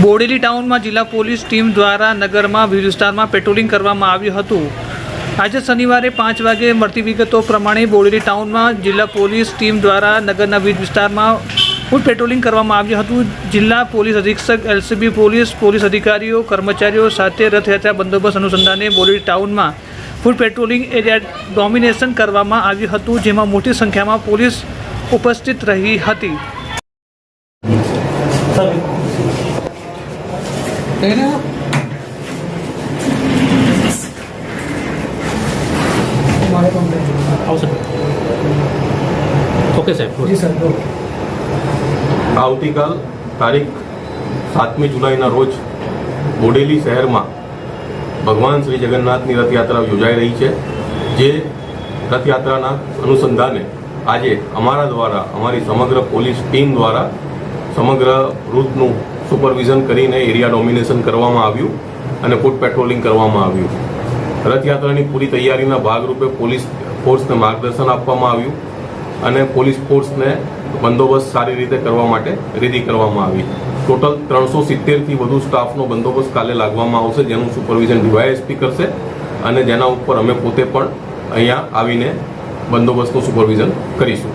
બોડેલી ટાઉનમાં જિલ્લા police team દ્વારા નગરમાં, વિવિધ વિસ્તારમાં પેટ્રોલિંગ કરવામાં આવ્યું હતું. આજે શનિવારે પાંચ વાગે મળતી વિગતો પ્રમાણે બોડેલી ટાઉનમાં જિલ્લા પોલીસ ટીમ દ્વારા નગરના વિવિધ વિસ્તારમાં ફૂડ પેટ્રોલિંગ કરવામાં આવ્યું હતું. જિલ્લા પોલીસ અધિક્ષક, એલસીબી પોલીસ પોલીસ અધિકારીઓ, કર્મચારીઓ સાથે રથયાત્રા બંદોબસ્ત અનુસંધાને બોડેલી ટાઉનમાં ફૂડ પેટ્રોલિંગ એરિયા ડોમિનેશન કરવામાં આવ્યું હતું, જેમાં મોટી સંખ્યામાં પોલીસ ઉપસ્થિત રહી હતી. આવશે ઓકે સાહેબ જી સર આવતીકાલ તારીખ સાતમી જુલાઈના રોજ બોડેલી શહેરમાં ભગવાન શ્રી જગન્નાથની રથયાત્રા યોજાઈ રહી છે જે રથયાત્રાના અનુસંધાને આજે અમારા દ્વારા અમારી સમગ્ર પોલીસ ટીમ દ્વારા સમગ્ર રૂટનું સુપરવિઝન કરીને એરિયા ડોમિનેશન કરવામાં આવ્યું અને ફૂટ પેટ્રોલિંગ કરવામાં આવ્યું. રથયાત્રાની પૂરી તૈયારીના ભાગરૂપે પોલીસ ફોર્સને માર્ગદર્શન આપવામાં આવ્યું અને પોલીસ ફોર્સને બંદોબસ્ત સારી રીતે કરવા માટે રેડી કરવામાં આવી. ટોટલ ત્રણસો સિત્તેરથી વધુ સ્ટાફનો બંદોબસ્ત કાલે લાગવામાં આવશે, જેનું સુપરવિઝન ડીવાયએસપી કરશે અને જેના ઉપર અમે પોતે પણ અહીંયા આવીને બંદોબસ્તનું સુપરવિઝન કરીશું.